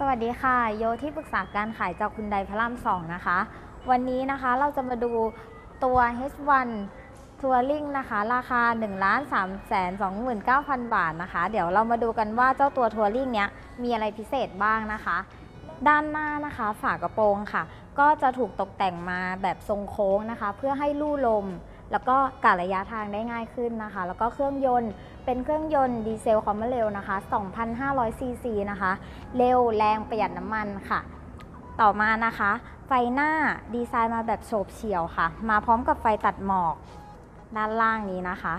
สวัสดีค่ะ โยที่ปรึกษาการขายจากคุณไดพระรามสองนะคะ วันนี้นะคะเราจะมาดูตัว H1 Touring นะคะ ราคา 1 3 2 9 0 0 0 บาทนะคะ เดี๋ยวเรามาดูกันว่าเจ้าตัว Touring เนี้ยมีอะไรพิเศษบ้างนะคะ ด้านหน้านะคะฝากระโปรงค่ะ ก็จะถูกตกแต่งมาแบบทรงโค้งนะคะ เพื่อให้ลู่ลม แล้วก็กะระยะทางได้ง่ายขึ้นนะคะ แล้วก็เครื่องยนต์เป็นเครื่องยนต์ดีเซลความเร็วนะคะ 2,500 ซีซีนะคะ เร็วแรงประหยัดน้ำมันค่ะ ต่อมานะคะ ไฟหน้าดีไซน์มาแบบโฉบเฉี่ยวค่ะ มาพร้อมกับไฟตัดหมอกด้านล่างนี้นะคะ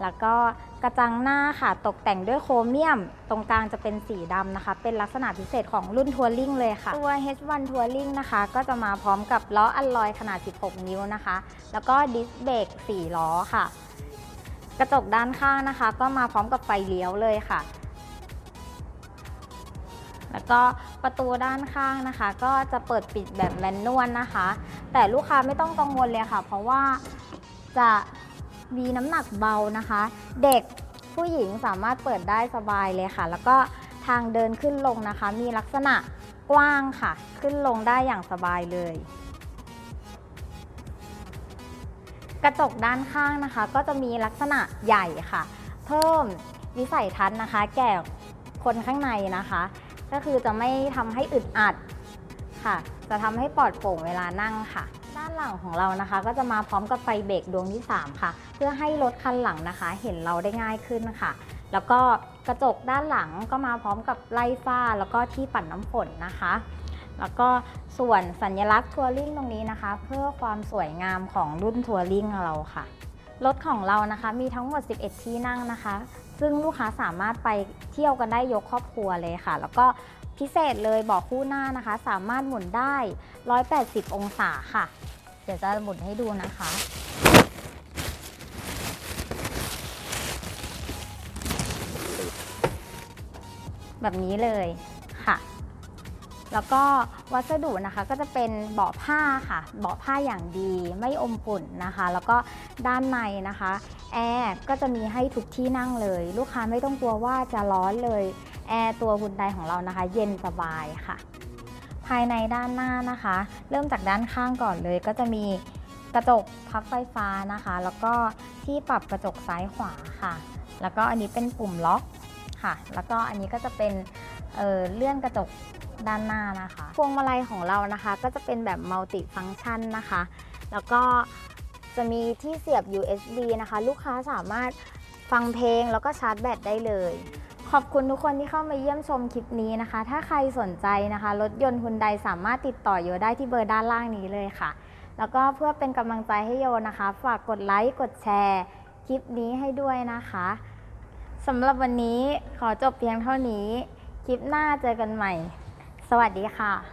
แล้วก็กระจังหน้าค่ะตกแต่งด้วยโครเมียม ตรงกลางจะเป็นสีดำนะคะ เป็นลักษณะพิเศษของรุ่นทัวริงเลยค่ะ ตัว H1 Touring นะคะ ก็จะมาพร้อมกับล้ออัลลอยขนาด 16 นิ้วนะคะ แล้วก็ดิสเบรก4ล้อค่ะ กระจกด้านข้างนะคะ ก็มาพร้อมกับไฟเลี้ยวเลยค่ะ แล้วก็ประตูด้านข้างนะคะ ก็จะเปิดปิดแบบแมนนวลนะคะ แต่ลูกค้าไม่ต้องกังวลเลยค่ะ เพราะว่าจะ มีน้ำหนักเบานะคะ เด็กผู้หญิงสามารถเปิดได้สบายเลยค่ะ แล้วก็ทางเดินขึ้นลงนะคะ มีลักษณะกว้างค่ะ ขึ้นลงได้อย่างสบายเลย กระจกด้านข้างนะคะ ก็จะมีลักษณะใหญ่ค่ะ เพิ่มวิสัยทัศน์นะคะ แก่คนข้างในนะคะ ก็คือจะไม่ทำให้อึดอัดค่ะ จะทำให้ปลอดโปร่งเวลานั่งค่ะ ด้านหลังของเรานะคะ ก็จะมาพร้อมกับไฟเบรกดวงที่ 3 ค่ะ เพื่อให้รถคันหลังนะคะ เห็นเราได้ง่ายขึ้นค่ะ แล้วก็กระจกด้านหลังก็มาพร้อมกับไล่ฝ้า แล้วก็ที่ปัดน้ำฝนนะคะ แล้วก็ส่วนสัญลักษณ์ทัวริงตรงนี้นะคะ เพื่อความสวยงามของรุ่นทัวริงเราค่ะรถของเรานะคะมีทั้งหมด 11 ที่นั่งนะคะ ซึ่งลูกค้าสามารถไปเที่ยวกันได้ยกครอบครัวเลยค่ะ แล้วก็ พิเศษเลยเบอกคู่หน้านะคะ สามารถหมุนได้ 180 องศาค่ะ เดี๋ยวจะหมุนให้ดูนะคะ แบบนี้เลยค่ะ แล้วก็วัสดุนะคะก็จะเป็นเบาะผ้าค่ะ เบาะผ้าอย่างดีไม่อมฝุ่นนะคะ แล้วก็ด้านในนะคะแอร์ก็จะมีให้ทุกที่นั่งเลย ลูกค้าไม่ต้องกลัวว่าจะร้อนเลย แอร์ตัวบุนไดของเรานะคะ เย็นสบายค่ะ ภายในด้านหน้านะคะ เริ่มจากด้านข้างก่อนเลย ก็จะมีกระจกพับไฟฟ้านะคะ แล้วก็ที่ปรับกระจกซ้ายขวาค่ะ แล้วก็อันนี้เป็นปุ่มล็อกค่ะ แล้วก็อันนี้ก็จะเป็นเเลื่อนกระจกด้านหน้านะคะ พวงมาลัยของเรานะคะ ก็จะเป็นแบบมัลติฟัง c t ชันนะคะ แล้วก็จะมีที่เสียบ USB นะคะ ลูกค้าสามารถฟังเพลงแล้วก็ชาร์จแบตได้เลย ขอบคุณทุกคนที่เข้ามาเยี่ยมชมคลิปนี้นะคะ ถ้าใครสนใจนะคะ รถยนต์ฮุนไดสามารถติดต่อโยได้ที่เบอร์ด้านล่างนี้เลยค่ะ แล้วก็เพื่อเป็นกำลังใจให้โยนะคะ ฝากกดไลค์ กดแชร์ คลิปนี้ให้ด้วยนะคะสำหรับวันนี้ขอจบเพียงเท่านี้ คลิปหน้าเจอกันใหม่ สวัสดีค่ะ